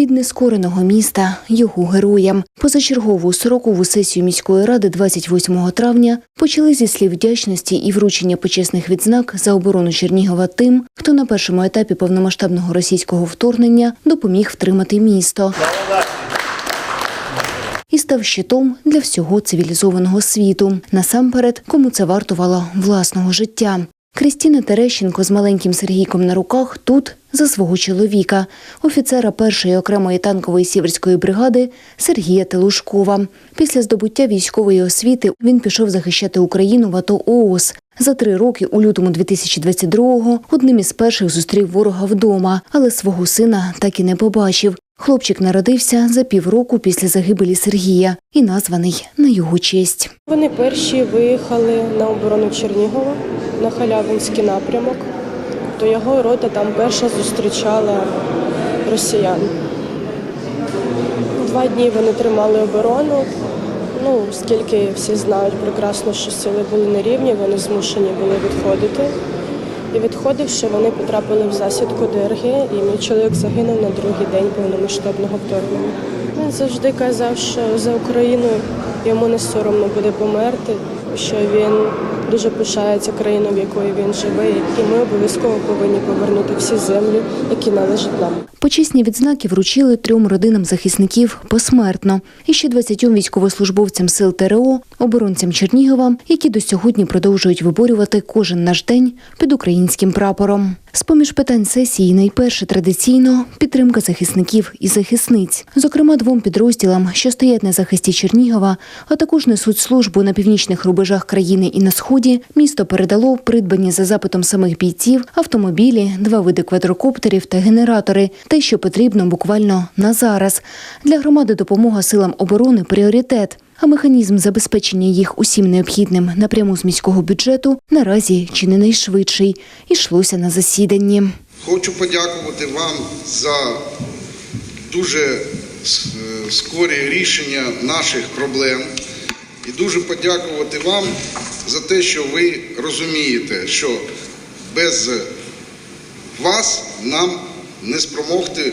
від нескореного міста його героям. Позачергову 40-ву сесію міської ради 28 травня почали зі слів вдячності і вручення почесних відзнак за оборону Чернігова тим, хто на першому етапі повномасштабного російського вторгнення допоміг втримати місто. І став щитом для всього цивілізованого світу. Насамперед, кому це вартувало власного життя. Крістіна Терещенко з маленьким Сергійком на руках тут за свого чоловіка, офіцера першої окремої танкової сіверської бригади Сергія Телушкова. Після здобуття військової освіти він пішов захищати Україну в АТО ООС. За три роки у лютому 2022-го одним із перших зустрів ворога вдома, але свого сина так і не побачив. Хлопчик народився за півроку після загибелі Сергія і названий на його честь. Вони перші виїхали на оборону Чернігова на Халявинський напрямок. То його рота там перша зустрічала росіян. Два дні вони тримали оборону. Ну, оскільки всі знають прекрасно, що сили були на рівні, вони змушені були відходити. І відходивши, вони потрапили в засідку ДРГ, і мій чоловік загинув на другий день повномасштабного вторгнення. Він завжди казав, що за Україною йому не соромно буде померти, що він дуже пишається країною, в якої він живе, і ми обов'язково повинні повернути всі землі, які належать нам. Почесні відзнаки вручили трьом родинам захисників посмертно і ще 20 військовослужбовцям сил ТРО, оборонцям Чернігова, які до сьогодні продовжують виборювати кожен наш день під українським прапором. З поміж питань сесії найперше традиційно підтримка захисників і захисниць, зокрема двом підрозділам, що стоять на захисті Чернігова, а також несуть службу на північних рубежах країни і на сході. Місто передало придбані за запитом самих бійців автомобілі, два види квадрокоптерів та генератори. Те, що потрібно буквально на зараз. Для громади допомога силам оборони пріоритет. А механізм забезпечення їх усім необхідним напряму з міського бюджету наразі чи не найшвидший. Ішлося на засіданні. Хочу подякувати вам за дуже е, скорі рішення наших проблем і дуже подякувати вам за те, що ви розумієте, що без вас нам не спромогти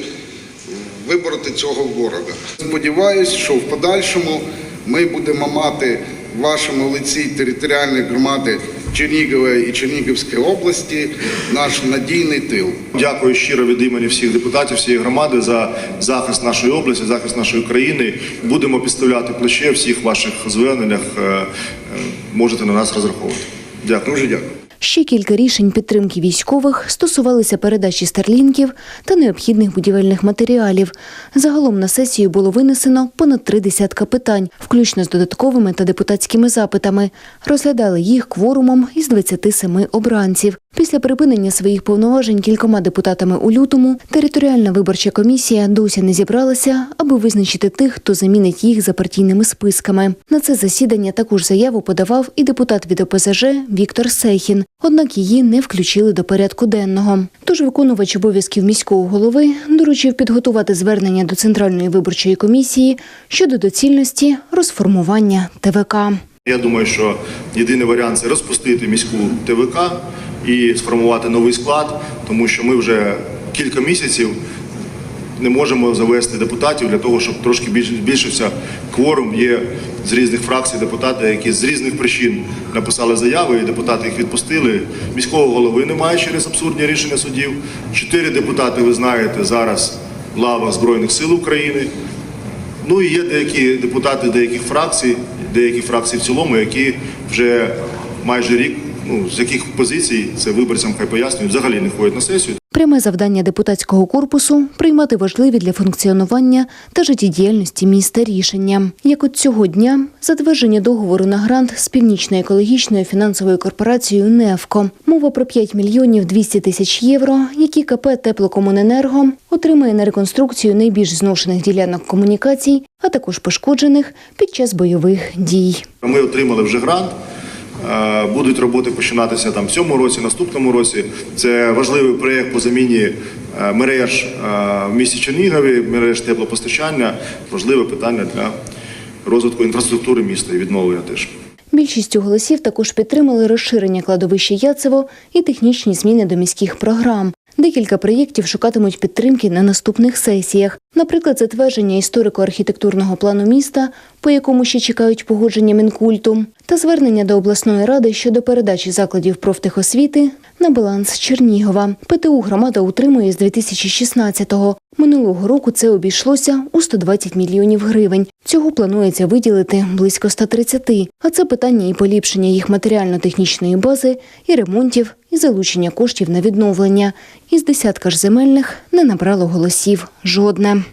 вибороти цього ворога. Сподіваюсь, що в подальшому ми будемо мати в вашому лиці територіальної громади Чернігова і Чернігівської області наш надійний тил. Дякую щиро від імені всіх депутатів, всієї громади за захист нашої області, захист нашої країни. Будемо підставляти плече всіх ваших зверненнях. Е, е, Можете на нас розраховувати. Дякую. Дуже дякую. Ще кілька рішень підтримки військових стосувалися передачі старлінків та необхідних будівельних матеріалів. Загалом на сесію було винесено понад три десятка питань, включно з додатковими та депутатськими запитами. Розглядали їх кворумом із 27 обранців. Після припинення своїх повноважень кількома депутатами у лютому територіальна виборча комісія досі не зібралася, аби визначити тих, хто замінить їх за партійними списками. На це засідання також заяву подавав і депутат від ОПЗЖ Віктор Сейхін. Однак її не включили до порядку денного. Тож виконувач обов'язків міського голови доручив підготувати звернення до центральної виборчої комісії щодо доцільності розформування ТВК. Я думаю, що єдиний варіант це розпустити міську ТВК і сформувати новий склад, тому що ми вже кілька місяців не можемо завести депутатів для того, щоб трошки більш- збільшився кворум. Є з різних фракцій депутати, які з різних причин написали заяви, і депутати їх відпустили. Міського голови немає через абсурдні рішення судів. Чотири депутати, ви знаєте, зараз в лавах Збройних сил України. Ну і є деякі депутати деяких фракцій, деякі фракції в цілому, які вже майже рік, ну з яких позицій це виборцям хай пояснюють, взагалі не ходять на сесію. Пряме завдання депутатського корпусу приймати важливі для функціонування та життєдіяльності міста рішення. Як от цього дня затвердження договору на грант з північно-екологічною фінансовою корпорацією НЕФКО. Мова про 5 мільйонів 200 тисяч євро, які КП Теплокомуненерго отримає на реконструкцію найбільш зношених ділянок комунікацій, а також пошкоджених під час бойових дій. Ми отримали вже грант. Е, Будуть роботи починатися там в цьому році, наступному році. Це важливий проєкт по заміні е, мереж е, в місті Чернігові, мереж теплопостачання. Важливе питання для розвитку інфраструктури міста і відновлення теж. Більшістю голосів також підтримали розширення кладовища Яцево і технічні зміни до міських програм. Декілька проєктів шукатимуть підтримки на наступних сесіях. Наприклад, затвердження історико-архітектурного плану міста, по якому ще чекають погодження Мінкульту, та звернення до обласної ради щодо передачі закладів профтехосвіти на баланс Чернігова. ПТУ громада утримує з 2016-го. Минулого року це обійшлося у 120 мільйонів гривень. Цього планується виділити близько 130. А це питання і поліпшення їх матеріально-технічної бази, і ремонтів, і залучення коштів на відновлення. Із десятка ж земельних не набрало голосів жодне.